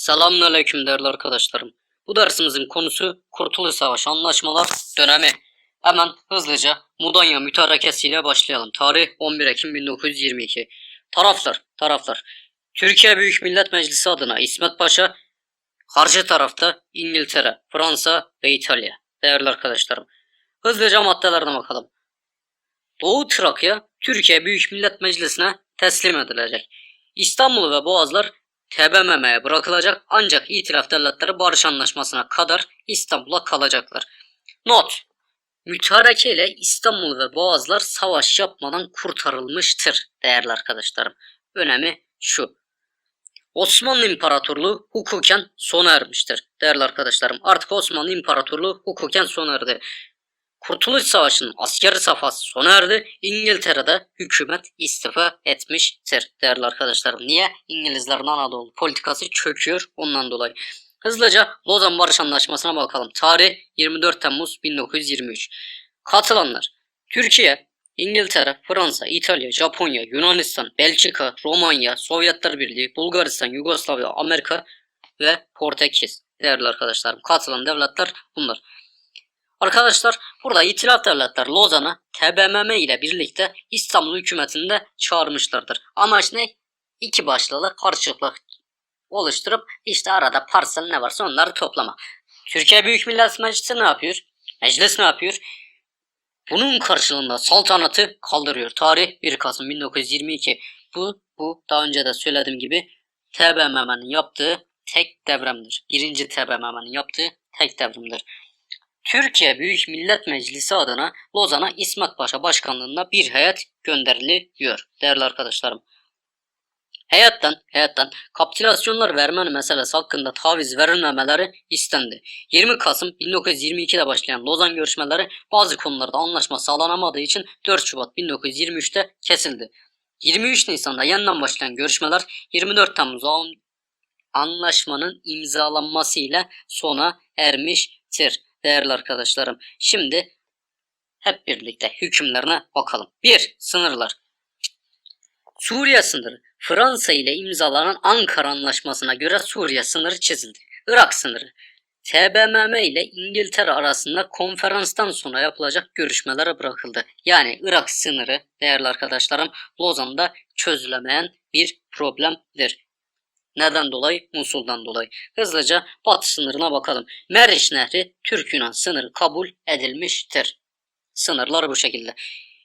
Selamünaleyküm değerli arkadaşlarım. Bu dersimizin konusu Kurtuluş Savaşı Anlaşmalar dönemi. Hemen hızlıca Mudanya mütarekesi ile başlayalım. Tarih 11 Ekim 1922. Taraflar, taraflar. Türkiye Büyük Millet Meclisi adına İsmet Paşa, karşı tarafta İngiltere, Fransa ve İtalya. Değerli arkadaşlarım. Hızlıca maddelerine bakalım. Doğu Trakya Türkiye Büyük Millet Meclisi'ne teslim edilecek. İstanbul ve Boğazlar TBMM'ye bırakılacak ancak itilaf devletleri barış anlaşmasına kadar İstanbul'a kalacaklar. Not. Mütareke ile İstanbul ve Boğazlar savaş yapmadan kurtarılmıştır değerli arkadaşlarım. Önemi şu. Osmanlı İmparatorluğu hukuken sona ermiştir değerli arkadaşlarım. Artık Osmanlı İmparatorluğu hukuken sona erdi. Kurtuluş Savaşı'nın askeri safhası sona erdi. İngiltere'de hükümet istifa etmiştir değerli arkadaşlarım. Niye? İngilizlerin Anadolu politikası çöküyor ondan dolayı. Hızlıca Lozan Barış Anlaşması'na bakalım. Tarih 24 Temmuz 1923. Katılanlar Türkiye, İngiltere, Fransa, İtalya, Japonya, Yunanistan, Belçika, Romanya, Sovyetler Birliği, Bulgaristan, Yugoslavya, Amerika ve Portekiz. Değerli arkadaşlarım katılan devletler bunlar. Arkadaşlar burada itilaf devletler Lozan'ı TBMM ile birlikte İstanbul hükümetinde çağırmışlardır. Amaç ne? İki başlığı karşılıklı oluşturup işte arada parsel ne varsa onları toplama. Türkiye Büyük Millet Meclisi ne yapıyor? Meclis ne yapıyor? Bunun karşılığında saltanatı kaldırıyor. Tarih 1 Kasım 1922. Bu, bu daha önce de söylediğim gibi TBMM'nin yaptığı tek devremdir. Birinci TBMM'nin yaptığı tek devrimdir. Türkiye Büyük Millet Meclisi adına Lozan'a İsmet Paşa başkanlığında bir heyet gönderiliyor değerli arkadaşlarım. Heyetten, heyetten kapitülasyonlar verme meselesi hakkında taviz verilmemeleri istendi. 20 Kasım 1922'de başlayan Lozan görüşmeleri bazı konularda anlaşma sağlanamadığı için 4 Şubat 1923'te kesildi. 23 Nisan'da yeniden başlayan görüşmeler 24 Temmuz an- anlaşmanın imzalanması ile sona ermiştir değerli arkadaşlarım. Şimdi hep birlikte hükümlerine bakalım. 1. Sınırlar. Suriye sınırı. Fransa ile imzalanan Ankara Anlaşması'na göre Suriye sınırı çizildi. Irak sınırı. TBMM ile İngiltere arasında konferanstan sonra yapılacak görüşmelere bırakıldı. Yani Irak sınırı değerli arkadaşlarım Lozan'da çözülemeyen bir problemdir. Neden dolayı? Musul'dan dolayı. Hızlıca batı sınırına bakalım. Meriç Nehri Türk-Yunan sınırı kabul edilmiştir. Sınırlar bu şekilde.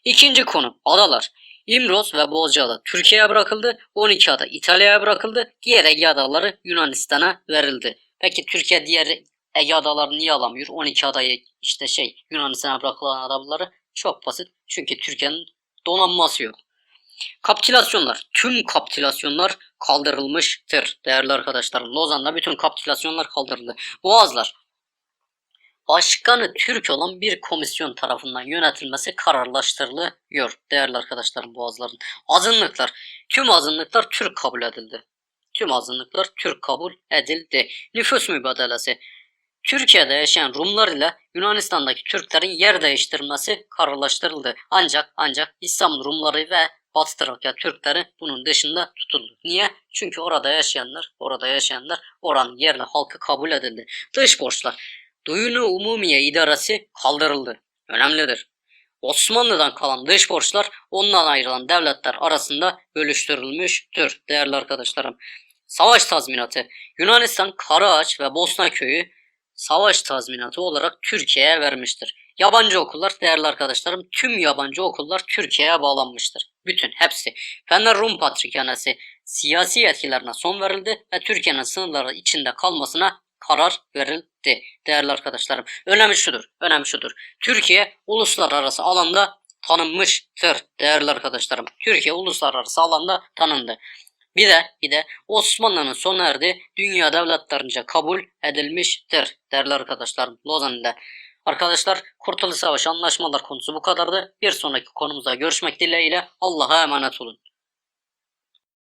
İkinci konu adalar. İmroz ve Bozcaada Türkiye'ye bırakıldı. 12 ada İtalya'ya bırakıldı. Diğer Ege adaları Yunanistan'a verildi. Peki Türkiye diğer Ege adalarını niye alamıyor? 12 adayı işte şey Yunanistan'a bırakılan adaları çok basit. Çünkü Türkiye'nin donanması yok. Kapitülasyonlar. Tüm kapitülasyonlar kaldırılmıştır değerli arkadaşlarım. Lozan'da bütün kapitülasyonlar kaldırıldı. Boğazlar. Başkanı Türk olan bir komisyon tarafından yönetilmesi kararlaştırılıyor değerli arkadaşlarım Boğazların. Azınlıklar. Tüm azınlıklar Türk kabul edildi. Tüm azınlıklar Türk kabul edildi. Nüfus mübadelesi. Türkiye'de yaşayan Rumlar ile Yunanistan'daki Türklerin yer değiştirmesi kararlaştırıldı. Ancak ancak İstanbul Rumları ve Batı Trakya Türkleri bunun dışında tutuldu. Niye? Çünkü orada yaşayanlar, orada yaşayanlar oranın yerli halkı kabul edildi. Dış borçlar. Duyunu Umumiye idaresi kaldırıldı. Önemlidir. Osmanlı'dan kalan dış borçlar ondan ayrılan devletler arasında bölüştürülmüştür değerli arkadaşlarım. Savaş tazminatı. Yunanistan Karaağaç ve Bosna köyü savaş tazminatı olarak Türkiye'ye vermiştir. Yabancı okullar değerli arkadaşlarım tüm yabancı okullar Türkiye'ye bağlanmıştır. Bütün hepsi. Fener Rum Patrikhanesi siyasi yetkilerine son verildi ve Türkiye'nin sınırları içinde kalmasına karar verildi. Değerli arkadaşlarım önemi şudur. Önemi şudur. Türkiye uluslararası alanda tanınmıştır değerli arkadaşlarım. Türkiye uluslararası alanda tanındı. Bir de bir de Osmanlı'nın sona erdiği dünya devletlerince kabul edilmiştir değerli arkadaşlarım Lozan'da. Arkadaşlar Kurtuluş Savaşı anlaşmalar konusu bu kadardı. Bir sonraki konumuzda görüşmek dileğiyle Allah'a emanet olun.